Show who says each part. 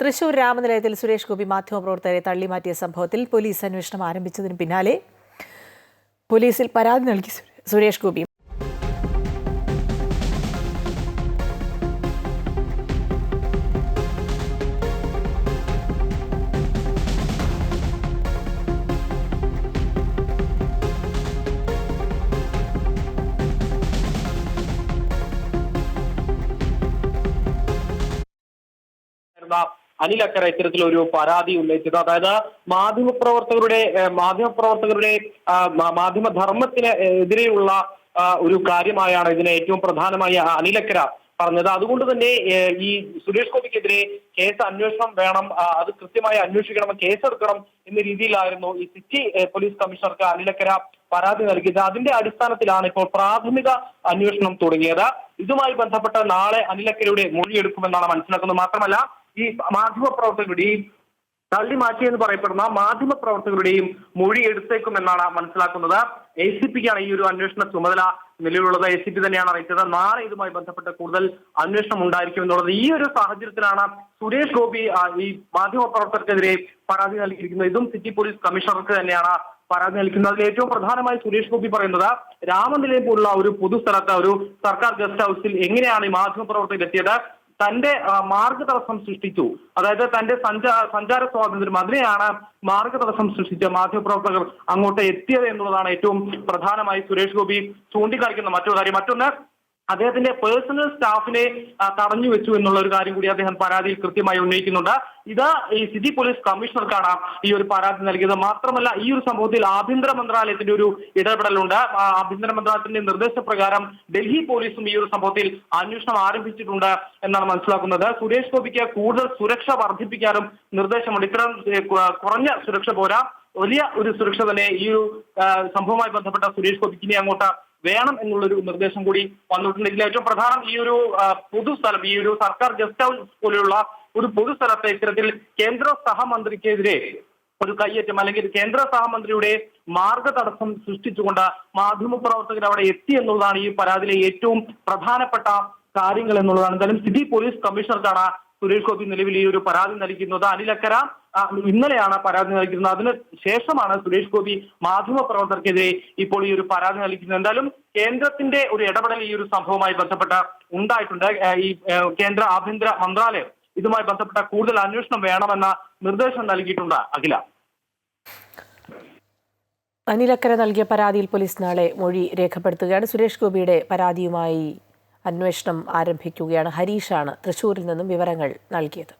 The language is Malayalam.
Speaker 1: തൃശൂർ രാമനിലയത്തിൽ സുരേഷ് ഗോപി മാധ്യമപ്രവർത്തകരെ തള്ളിമാറ്റിയ സംഭവത്തിൽ പോലീസ് അന്വേഷണം ആരംഭിച്ചതിന് പിന്നാലെ പോലീസിൽ പരാതി നൽകി സുരേഷ് ഗോപി.
Speaker 2: അനിൽ അക്കര ഇത്തരത്തിലൊരു പരാതി ഉന്നയിച്ചത്. അതായത് മാധ്യമപ്രവർത്തകരുടെ മാധ്യമപ്രവർത്തകരുടെ മാധ്യമധർമ്മത്തിന് എതിരെയുള്ള ഒരു കാര്യമായാണ് ഇതിനെ ഏറ്റവും പ്രധാനമായി അനിലക്കര പറഞ്ഞത്. അതുകൊണ്ട് തന്നെ ഈ സുരേഷ് ഗോപിക്കെതിരെ കേസ് അന്വേഷണം വേണം അത് കൃത്യമായി അന്വേഷിക്കണം കേസെടുക്കണം എന്ന രീതിയിലായിരുന്നു ഈ സിറ്റി പോലീസ് കമ്മീഷണർക്ക് അനിലക്കര പരാതി നൽകിയത്. അതിന്റെ അടിസ്ഥാനത്തിലാണ് ഇപ്പോൾ പ്രാഥമിക അന്വേഷണം തുടങ്ങിയത്. ഇതുമായി ബന്ധപ്പെട്ട് നാളെ അനിലക്കരയുടെ മൊഴിയെടുക്കുമെന്നാണ് മനസ്സിലാക്കുന്നത്. മാത്രമല്ല ഈ മാധ്യമ പ്രവർത്തകരുടെയും തള്ളി മാറ്റിയെന്ന് പറയപ്പെടുന്ന മാധ്യമ പ്രവർത്തകരുടെയും മൊഴി എടുത്തേക്കുമെന്നാണ് മനസ്സിലാക്കുന്നത്. എ സി പിക്കാണ് ഈ ഒരു അന്വേഷണ ചുമതല നിലവിലുള്ളത്. എ സി പി തന്നെയാണ് അറിയിച്ചത്. നാളെ ഇതുമായി ബന്ധപ്പെട്ട് കൂടുതൽ അന്വേഷണം ഉണ്ടായിരിക്കും എന്നുള്ളത് ഈ ഒരു സാഹചര്യത്തിലാണ് സുരേഷ് ഗോപി ഈ മാധ്യമ പ്രവർത്തകർക്കെതിരെ പരാതി നൽകിയിരിക്കുന്നത്. ഇതും സിറ്റി പോലീസ് കമ്മീഷണർക്ക് തന്നെയാണ് പരാതി നൽകുന്നത് അതിൽ ഏറ്റവും പ്രധാനമായി സുരേഷ് ഗോപി പറയുന്നത് രാമനിലയം പോലുള്ള ഒരു പൊതുസ്ഥലത്ത് ഒരു സർക്കാർ ഗസ്റ്റ് ഹൗസിൽ എങ്ങനെയാണ് ഈ മാധ്യമ പ്രവർത്തകർ എത്തിയത്? തന്റെ മാർഗ തടസ്സം സൃഷ്ടിച്ചു. അതായത് തന്റെ സഞ്ചാ സഞ്ചാര സ്വാതന്ത്ര്യം. അതിനെയാണ് മാർഗ തടസ്സം സൃഷ്ടിച്ച മാധ്യമപ്രവർത്തകർ അങ്ങോട്ട് എത്തിയത് എന്നുള്ളതാണ് ഏറ്റവും പ്രധാനമായി സുരേഷ് ഗോപി ചൂണ്ടിക്കാണിക്കുന്ന മറ്റൊരു കാര്യം. മറ്റൊന്ന് അദ്ദേഹത്തിന്റെ പേഴ്സണൽ സ്റ്റാഫിനെ തടഞ്ഞു വെച്ചു എന്നുള്ള ഒരു കാര്യം കൂടി അദ്ദേഹം പരാതിയിൽ കൃത്യമായി ഉന്നയിക്കുന്നുണ്ട്. ഇത് ഈ സിറ്റി പോലീസ് കമ്മീഷണർക്കാണ് ഈ ഒരു പരാതി നൽകിയത്. മാത്രമല്ല ഈ ഒരു സംഭവത്തിൽ ആഭ്യന്തര മന്ത്രാലയത്തിന്റെ ഒരു ഇടപെടലുണ്ട്. ആഭ്യന്തര മന്ത്രാലയത്തിന്റെ നിർദ്ദേശപ്രകാരം ഡൽഹി പോലീസും ഈ ഒരു സംഭവത്തിൽ അന്വേഷണം ആരംഭിച്ചിട്ടുണ്ട് എന്നാണ് മനസ്സിലാക്കുന്നത്. സുരേഷ് ഗോപിക്ക് കൂടുതൽ സുരക്ഷ വർദ്ധിപ്പിക്കാനും നിർദ്ദേശമുണ്ട്. ഇത്തരം കുറഞ്ഞ സുരക്ഷ പോരാ വലിയ ഒരു സുരക്ഷ തന്നെ ഈ ഒരു സംഭവവുമായി ബന്ധപ്പെട്ട സുരേഷ് ഗോപിക്കിനെ അങ്ങോട്ട് വേണം എന്നുള്ളൊരു നിർദ്ദേശം കൂടി വന്നിട്ടുണ്ട്. ഇതിൽ ഏറ്റവും പ്രധാനം ഈ ഒരു പൊതു പൊതുസ്ഥലം ഈ ഒരു സർക്കാർ ഗസ്റ്റ് ഹൗസ് പോലെയുള്ള ഒരു പൊതുസ്ഥലത്തെ ഇത്തരത്തിൽ കേന്ദ്ര സഹമന്ത്രിക്കെതിരെ ഒരു കയ്യേറ്റം അല്ലെങ്കിൽ കേന്ദ്ര സഹമന്ത്രിയുടെ മാർഗ തടസ്സം സൃഷ്ടിച്ചുകൊണ്ട് മാധ്യമപ്രവർത്തകർ അവിടെ എത്തി എന്നുള്ളതാണ് ഈ പരാതിയിലെ ഏറ്റവും പ്രധാനപ്പെട്ട കാര്യങ്ങൾ എന്നുള്ളതാണ്. എന്തായാലും സിറ്റി പോലീസ് കമ്മീഷണർക്കാണ് സുരേഷ് ഗോപി നിലവിൽ ഈ ഒരു പരാതി നൽകുന്നത് അനിലക്കര ഇന്നലെയാണ് പരാതി നൽകിയിരുന്നത്. അതിന് ശേഷമാണ് സുരേഷ് ഗോപി മാധ്യമ പ്രവർത്തകർക്കെതിരെ ഇപ്പോൾ ഈ ഒരു പരാതി നൽകുന്നത് എന്തായാലും കേന്ദ്രത്തിന്റെ ഒരു ഇടപെടൽ ഈ ഒരു സംഭവവുമായി ബന്ധപ്പെട്ട ഉണ്ടായിട്ടുണ്ട്. ഈ കേന്ദ്ര ആഭ്യന്തര മന്ത്രാലയം ഇതുമായി ബന്ധപ്പെട്ട കൂടുതൽ അന്വേഷണം വേണമെന്ന നിർദ്ദേശം നൽകിയിട്ടുണ്ട്. അഖില.
Speaker 1: അനിലക്കര നൽകിയ പരാതിയിൽ പോലീസ് നാളെ മൊഴി രേഖപ്പെടുത്തുകയാണ്. സുരേഷ് ഗോപിയുടെ പരാതിയുമായി അന്വേഷണം ആരംഭിക്കുകയാണ് ഹരീഷാണ് തൃശൂരിൽ നിന്നും വിവരങ്ങൾ നൽകിയത്.